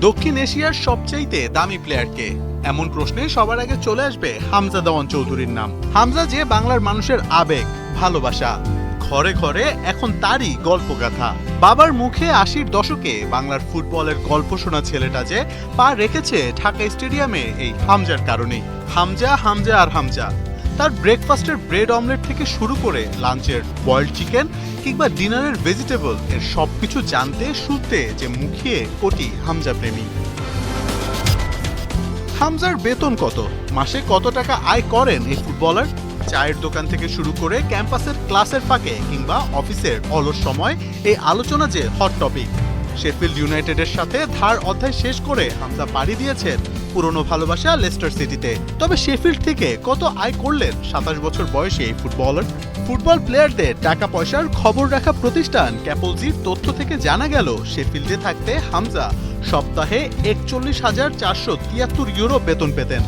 দক্ষিণ এশিয়ার সবচাইতে দামি প্লেয়ারকে এমন প্রশ্নে সবার আগে চলে আসবে হামজা দেওয়ান চৌধুরীর নাম। হামজা যে বাংলার মানুষের আবেগ, ভালোবাসা, ঘরে ঘরে এখন তারই গল্পগাথা। বাবার মুখে আশির দশকে বাংলার ফুটবলের গল্প শোনা ছেলেটা যে পা রেখেছে ঢাকা স্টেডিয়ামে এই হামজার কারণেই। হামজা হামজা আর হামজা। তার ব্রেকফাস্টের ব্রেড অমলেট থেকে শুরু করে লাঞ্চের বয়েলড চিকেন কিংবা ডিনারের ভেজিটেবল এর সবকিছু জানতে, শুনতে যে মুখিয়ে কোটি হামজা প্রেমী। হামজার বেতন কত? মাসে কত টাকা আয় করেন এই ফুটবলার চায়ের দোকান থেকে শুরু করে ক্যাম্পাসের ক্লাসের ফাঁকে কিংবা অফিসের অলস সময় এই আলোচনা যে হট টপিক শেফিল্ড ইউনাইটেডের সাথে ধার অধ্যায় শেষ করে হামজা পাড়ি দিয়েছেন পুরনো ভালোবাসা লেস্টার সিটিতে। তবে শেফিল্ড থেকে কত আয় করলেন সাতাশ বছর বয়সে এই ফুটবলার? ফুটবল প্লেয়ারদের টাকা পয়সার খবর রাখা প্রতিষ্ঠান ক্যাপলজির তথ্য থেকে জানা গেল, শেফিল্ডে থাকতে হামজা সপ্তাহে একচল্লিশ হাজার চারশো তিয়াত্তর ইউরো বেতন পেতেন।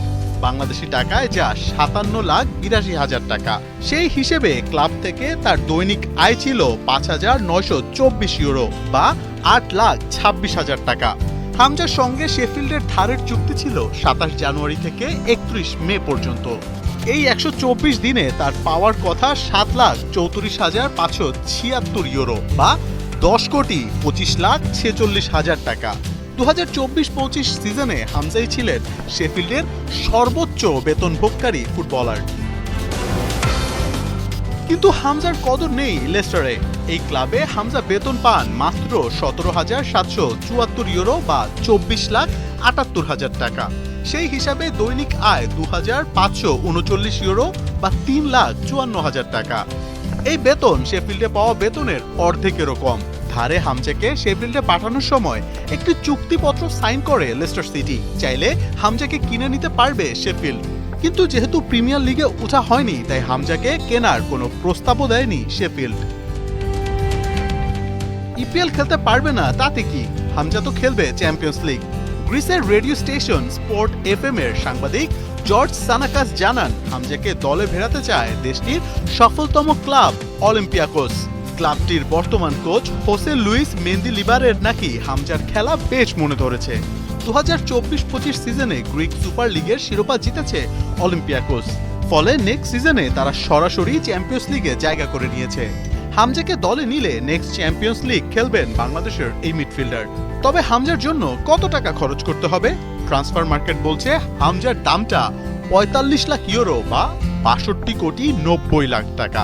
বাংলাদেশি টাকায় যা সাতান্ন লাখ বিরাশি হাজার টাকা। সেই হিসেবে ক্লাব থেকে তার দৈনিক আয় ছিল পাঁচ হাজার নয়শো চব্বিশ ইউরো বা আট লাখ ছাব্বিশ হাজার টাকা। হামজার সঙ্গে শেফিল্ডের ধারের চুক্তি ছিল সাতাশ জানুয়ারি থেকে একত্রিশ মে পর্যন্ত। এই একশো চব্বিশ দিনে তার পাওয়ার কথা সাত লাখ চৌত্রিশ হাজার পাঁচশো ছিয়াত্তর ইউরো বা দশ কোটি পঁচিশ লাখ ছেচল্লিশ হাজার টাকা। দু হাজার চব্বিশ পঁচিশ সিজনে হামজাই ছিলেন শেফিল্ডের সর্বোচ্চ বেতনভোগকারী ফুটবলার। কিন্তু হামজার কদর নেই লেস্টারে। এই ক্লাবে হামজা বেতন পান মাত্র সতেরো হাজার সাতশো চুয়াত্তর ইউরো বা চব্বিশ লাখ আটাত্তর হাজার টাকা। সেই হিসাবে দৈনিক আয় দু হাজার পাঁচশো উনচল্লিশ ইউরো বা তিন লাখ চুয়ান্ন হাজার টাকা। এই বেতন শেফিল্ডে পাওয়া বেতনের অর্ধেকেরও কম। ধারে হামজাকে শেফিল্ডে পাঠানোর সময় একটি চুক্তিপত্র সাইন করে লেস্টার সিটি। চাইলে হামজাকে কিনে নিতে পারবে শেফিল্ড। কিন্তু যেহেতু প্রিমিয়ার লিগে ওঠা হয়নি, তাই হামজাকে কেনার কোনো প্রস্তাবও দেয়নি শেফিল্ড। ইপিএল খেলতে পারবে না, তাতে কি? হামজা তো খেলবে চ্যাম্পিয়ন্স লিগ গ্রিসের রেডিও স্টেশন স্পোর্ট এফএম এর সাংবাদিক জর্জ সানাকাস জানান, হামজাকে দলে ভেড়াতে চায় দেশটির সফলতম ক্লাব অলিম্পিয়াকোস। ক্লাবটির বর্তমান কোচ হোসে লুইস মেন্দি লিবারের নাকি হামজার খেলা বেশ মনে ধরেছে। দু হাজার চব্বিশ পঁচিশ সিজনে গ্রিক সুপার লিগের শিরোপা জিতেছে অলিম্পিয়াকোস। ফলে নেক্সট সিজনে তারা সরাসরি চ্যাম্পিয়ন্স লিগে জায়গা করে নিয়েছে। হামজাকে দলে নিলে নেক্সট চ্যাম্পিয়ন্স লিগ খেলবেন বাংলাদেশের এই মিডফিল্ডার তবে হামজার জন্য কত টাকা খরচ করতে হবে? ট্রান্সফার মার্কেট বলছে হামজার দামটা পঁয়তাল্লিশ লাখ ইউরো বা বাষট্টি কোটি নব্বই লাখ টাকা।